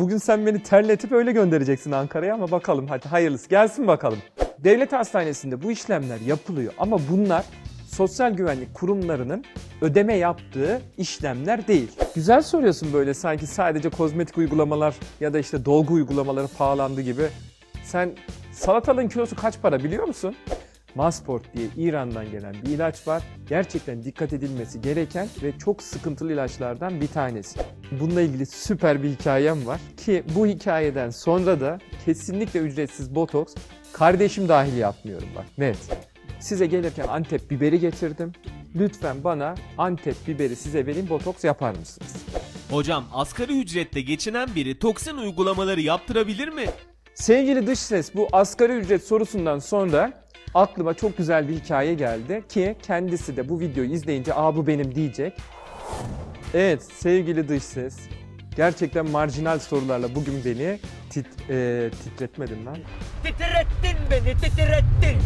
bugün sen beni terletip öyle göndereceksin Ankara'ya ama bakalım hadi hayırlısı gelsin bakalım. Devlet hastanesinde bu işlemler yapılıyor ama bunlar sosyal güvenlik kurumlarının ödeme yaptığı işlemler değil. Güzel soruyorsun böyle sanki sadece kozmetik uygulamalar ya da işte dolgu uygulamaları pahalandı gibi. Sen salatalığın kilosu kaç para biliyor musun? Masport diye İran'dan gelen bir ilaç var. Gerçekten dikkat edilmesi gereken ve çok sıkıntılı ilaçlardan bir tanesi. Bununla ilgili süper bir hikayem var ki bu hikayeden sonra da kesinlikle ücretsiz botoks kardeşim dahil yapmıyorum bak net. Size gelirken Antep biberi getirdim. Lütfen bana Antep biberi size vereyim botoks yapar mısınız? Hocam asgari ücretle geçinen biri toksin uygulamaları yaptırabilir mi? Sevgili dış ses bu asgari ücret sorusundan sonra aklıma çok güzel bir hikaye geldi ki kendisi de bu videoyu izleyince aa bu benim diyecek. Evet sevgili dış ses gerçekten marjinal sorularla bugün beni tit, e, titretmedin lan. Titrettin beni titrettin.